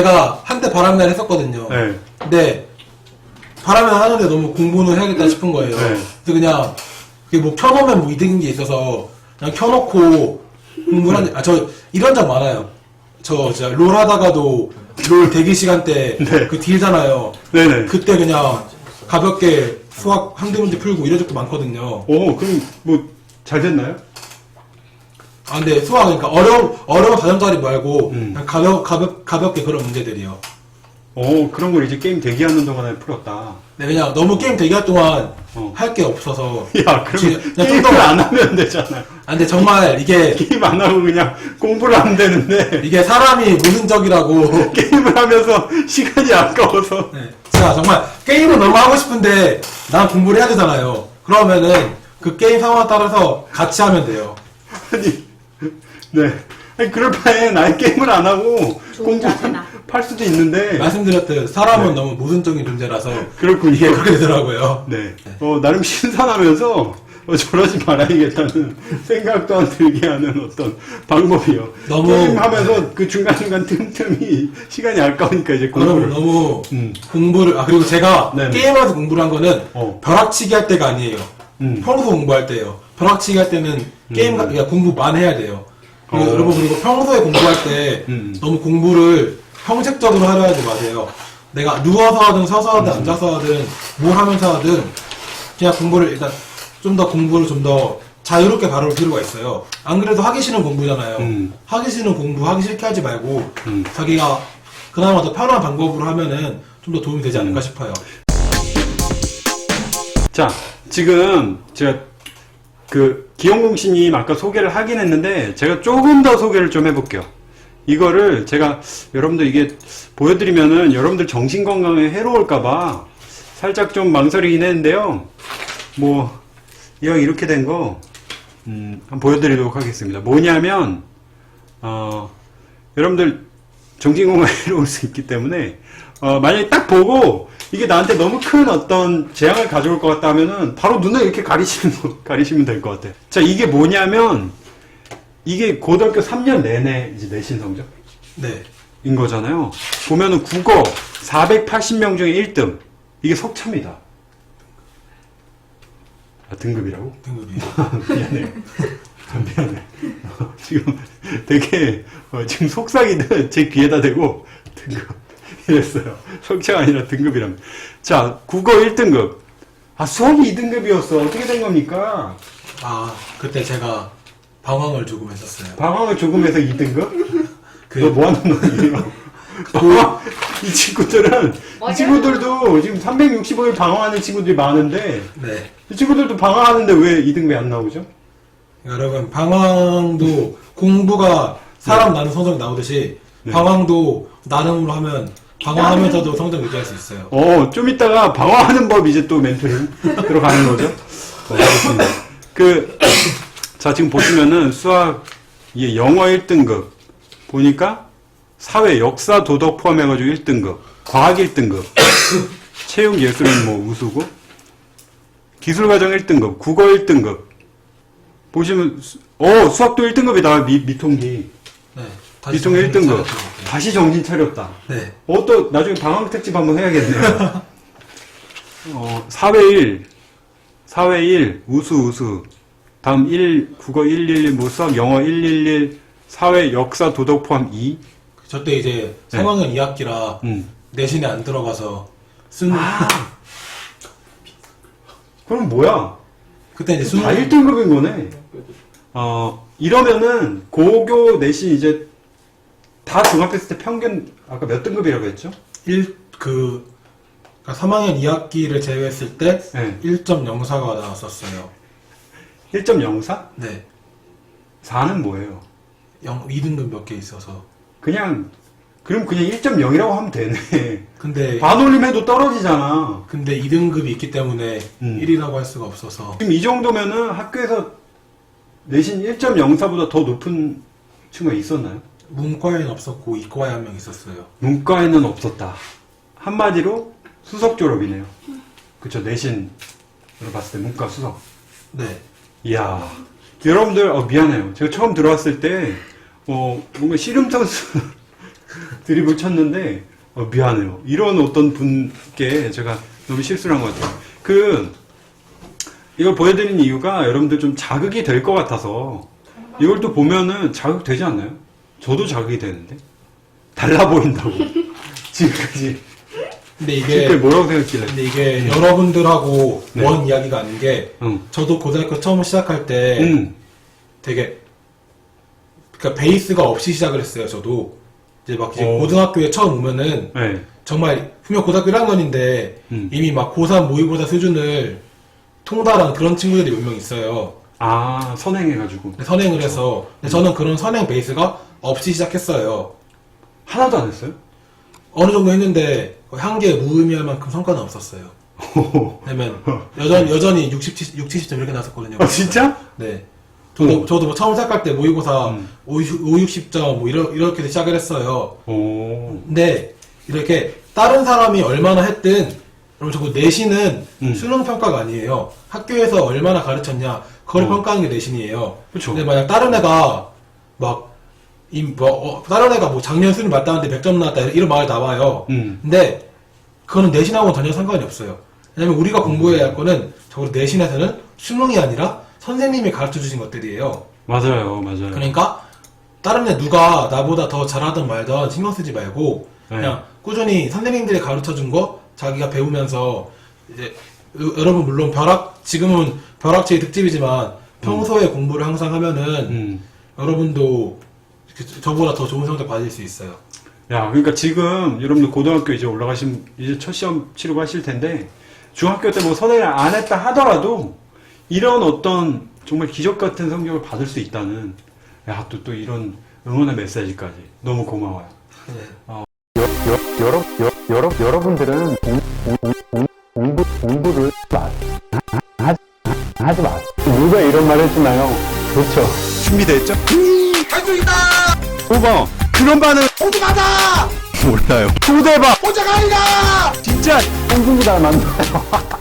제가 한때 바람날 했었거든요. 네. 근데 바람을 하는데 너무 공부는 해야겠다 싶은 거예요. 네. 그래서 그냥 그게 뭐 켜놓으면 뭐 이득인 게 있어서 그냥 켜놓고 공부를 하는 아 저 이런 적 많아요. 저 진짜 롤 하다가도 롤 대기 시간 때 네. 그 딜잖아요. 네네. 그때 그냥 가볍게 수학 한두 문제 풀고 이런 적도 많거든요. 오, 그럼 뭐 잘 됐나요? 아 근데 수학 그러니까 어려운 어려운 다점짜리 말고 음. 그냥 가볍 가볍 가볍게 그런 문제들이요. 오, 그런 걸 이제 게임 대기하는 동안에 풀었다. 네 그냥 너무 게임 대기할 동안 어. 할 게 없어서 야, 그러면 그냥 게임을 더- 안 하면 되잖아요. 아 근데 정말 이게 게임 안 하고 그냥 공부를 하면 되는데 이게 사람이 모순적이라고 게임을 하면서 시간이 아까워서 네. 제가 정말 게임을 너무 하고 싶은데 난 공부를 해야 되잖아요. 그러면은 그 게임 상황에 따라서 같이 하면 돼요. 아니 네 아니 그럴 바엔 아예 게임을 안 하고 좋은 공부 자세다. 팔 수도 있는데 말씀드렸듯 사람은 네. 너무 모순적인 존재라서 그렇군요 이게 그렇게 되더라고요. 네 어, 나름 신선하면서 어, 저러지 말아야겠다는 생각도 안 들게 하는 어떤 방법이요 너무- 게임하면서 그 중간중간 틈틈이 시간이 아까우니까 이제 그럼 공부를 너무 음. 공부를 아 그리고 제가 네네. 게임하면서 공부를 한 거는 어. 벼락치기 할 때가 아니에요. 음. 평소 공부할 때예요. 벼락치기 할 때는 게임 가- 그러니까 공부 만 해야 돼요. 그리고 어. 여러분 그리고 평소에 공부할 때 음. 너무 공부를 형식적으로 하려 하지 마세요. 내가 누워서 하든 서서 하든 앉아서 하든 뭘 하면서 하든 그냥 공부를 일단 좀 더 공부를 좀 더 자유롭게 바라볼 필요가 있어요. 안 그래도 하기 싫은 공부잖아요. 음. 하기 싫은 공부 하기 싫게 하지 말고 음. 자기가 그나마 더 편한 방법으로 하면은 좀 더 도움이 되지 음. 않을까 싶어요. 자, 지금 제가 그 기영공 씨님 아까 소개를 하긴 했는데 제가 조금 더 소개를 좀 해볼게요. 이거를 제가 여러분들 이게 보여드리면은 여러분들 정신 건강에 해로울까봐 살짝 좀 망설이긴 했는데요. 뭐 이왕 이렇게 된거 음, 한번 보여드리도록 하겠습니다. 뭐냐면 어, 여러분들 정신 건강에 해로울 수 있기 때문에 어, 만약에 딱 보고 이게 나한테 너무 큰 어떤 재앙을 가져올 것 같다 하면은 바로 눈을 이렇게 가리시면 거- 가리시면 될 것 같아요. 자 이게 뭐냐면 이게 고등학교 3년 내내 이제 내신 성적인 네. 거잖아요. 보면은 국어 480명 중에 1등 이게 석차입니다. 아, 등급이라고? 등급이. 미안해. 미안해. 어, 지금 되게 어, 지금 속삭이듯 제 귀에다 대고 등급 이랬어요. 석차가 아니라 등급이랍니다. 자, 국어 1등급. 아, 수학이 2등급이었어. 어떻게 된 겁니까? 아 그때 제가 방황을 조금 했었어요. 방황을 조금 해서 2등급? 그너뭐 하는 놈이에요? 방황? 이 친구들은, 이 맞아요. 친구들도 지금 365일 방황하는 친구들이 많은데, 네. 이 친구들도 방황하는데 왜 2등급이 안 나오죠? 여러분 방황도 공부가 사람 나는 성적 나오듯이 네. 방황도 나름으로 하면 방황하면서도 성적 유지할 수 있어요. 어, 좀 이따가 방어하는 법 이제 또 멘토링 들어가는 거죠? 어, 알겠습니다. 그, 자, 지금 보시면은 수학, 이게 영어 1등급. 보니까 사회, 역사, 도덕 포함해가지고 1등급. 과학 1등급. 체육, 예술은 뭐 우수고. 기술과정 1등급. 국어 1등급. 보시면, 수- 어, 수학도 1등급이다. 미, 미통기. 네. 정신 1등급. 차려볼게요. 다시 정신 차렸다. 네. 어, 또, 나중에 방학 특집 한번 해야겠네요. 어, 사회 1, 사회 1, 우수, 우수. 다음 1, 국어 111, 뭐 수학, 영어 111, 사회, 역사, 도덕 포함 2. 저때 이제 3학년 2학기라 음. 내신에 안 들어가서 수능 아. 그럼 뭐야? 그때 이제 수능 다 1등급인 거네. 어, 이러면은 고교 내신 이제 다 종합했을 때 평균, 아까 몇 등급이라고 했죠? 1, 그, 그러니까 3학년 2학기를 제외했을 때 네. 1.04가 나왔었어요. 1.04? 네. 4는 뭐예요? 0, 2등급 몇 개 있어서. 그냥 그럼 그냥 1.0이라고 하면 되네. 근데, 반올림해도 떨어지잖아. 근데 2등급이 있기 때문에 음. 1이라고 할 수가 없어서. 지금 이 정도면은 학교에서 내신 1.04보다 더 높은 친구가 있었나요? 문과에는 없었고 이과에 한 명 있었어요. 문과에는 없었다. 한마디로 수석 졸업이네요. 그쵸 내신으로 봤을 때 문과 수석. 네. 이야 여러분들 어, 미안해요. 제가 처음 들어왔을 때 어, 뭔가 씨름 선수 드립을 쳤는데 어, 미안해요. 이런 어떤 분께 제가 너무 실수를 한 것 같아요. 그 이걸 보여드리는 이유가 여러분들 좀 자극이 될 것 같아서 이걸 또 보면은 자극되지 않나요? 저도 자극이 되는데 달라 보인다고 지금까지 근데 그때 이게 뭐라고 생각했길래? 근데 이게 여러분들하고 네. 먼 이야기가 아닌 게 응. 저도 고등학교 처음 시작할 때 응. 되게 그러니까 베이스가 없이 시작을 했어요. 저도 이제 막 이제 어. 고등학교에 처음 오면은 네. 정말 분명 고등학교 1학년인데 음. 이미 막 고3 모의고사 수준을 통달한 그런 친구들이 몇 명 있어요. 아 선행해가지고 근데 선행을 해서 근데 저는 그런 선행 베이스가 없이 시작했어요. 하나도 안 했어요? 어느 정도 했는데 한 개 무의미할 만큼 성과는 없었어요. 왜냐면 여전, 여전히 60, 70, 60, 70점 이렇게 나왔었거든요. 아 진짜? 네. 저도, 어. 저도 뭐 처음 시작할 때 모의고사 음. 5, 60점 뭐 이러, 이렇게 시작을 했어요. 오. 근데 이렇게 다른 사람이 얼마나 했든 여러분 저거 내신은 음. 수능 평가가 아니에요. 학교에서 얼마나 가르쳤냐 그걸 어. 평가하는 게 내신이에요. 그쵸. 근데 만약 다른 애가 막 이, 뭐, 어, 다른 애가 뭐 작년 수능 맞다는데 100점 나왔다 이런 말이 나와요. 음. 근데 그거는 내신하고는 전혀 상관이 없어요. 왜냐면 우리가 공부해야 할 거는 적어도 내신에서는 수능이 아니라 선생님이 가르쳐 주신 것들이에요. 맞아요, 맞아요. 그러니까 다른 애 누가 나보다 더 잘하든 말든 신경 쓰지 말고 네. 그냥 꾸준히 선생님들이 가르쳐 준 거 자기가 배우면서 이제 여- 여러분 물론 벼락 지금은 벼락치기 특집이지만 평소에 공부를 항상 하면은 음. 여러분도 그- 저보다 더 좋은 성적 받을 수 있어요. 야, 그러니까 지금 여러분들 고등학교 이제 올라가신 이제 첫 시험 치르고 하실 텐데 중학교 때 뭐 선행을 안 했다 하더라도 이런 어떤 정말 기적 같은 성적을 받을 수 있다는 야, 또 또 이런 응원의 메시지까지 너무 고마워요. 네. 여러, 여, 여러, 여러분들은 공, 공, 공, 공부, 공부를 마, 하, 하지 마. 누가 이런 말 해주나요? 그렇죠. 준비됐죠? 할수 있다! 오버 그런 반응 호주 가자! 몰라요 초대박! 호자가 아니다! 진짜 홍승기 닮았네요.